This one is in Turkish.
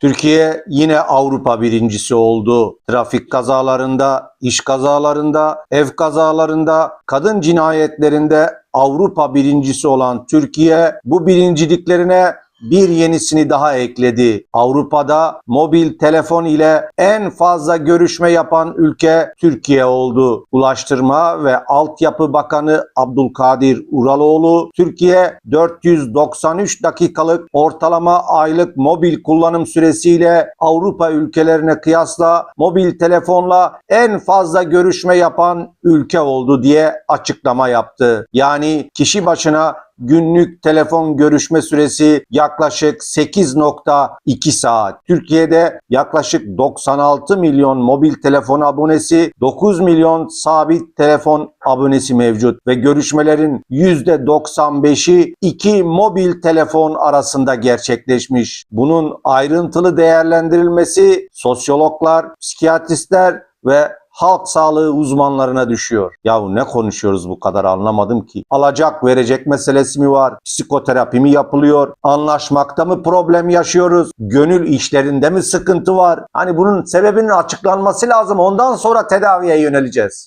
Türkiye yine Avrupa birincisi oldu. Trafik kazalarında, iş kazalarında, ev kazalarında, kadın cinayetlerinde Avrupa birincisi olan Türkiye bu birinciliklerine bir yenisini daha ekledi. Avrupa'da mobil telefon ile en fazla görüşme yapan ülke Türkiye oldu. Ulaştırma ve Altyapı Bakanı Abdülkadir Uraloğlu, Türkiye 493 dakikalık ortalama aylık mobil kullanım süresiyle Avrupa ülkelerine kıyasla mobil telefonla en fazla görüşme yapan ülke oldu diye açıklama yaptı. Yani kişi başına günlük telefon görüşme süresi yaklaşık 8.2 saat. Türkiye'de yaklaşık 96 milyon mobil telefon abonesi, 9 milyon sabit telefon abonesi mevcut ve görüşmelerin %95'i iki mobil telefon arasında gerçekleşmiş. Bunun ayrıntılı değerlendirilmesi sosyologlar, psikiyatristler ve halk sağlığı uzmanlarına düşüyor. Yahu ne konuşuyoruz bu kadar anlamadım ki. Alacak verecek meselesi mi var? Psikoterapi mi yapılıyor? Anlaşmakta mı problem yaşıyoruz? Gönül işlerinde mi sıkıntı var? Hani bunun sebebinin açıklanması lazım. Ondan sonra tedaviye yöneleceğiz.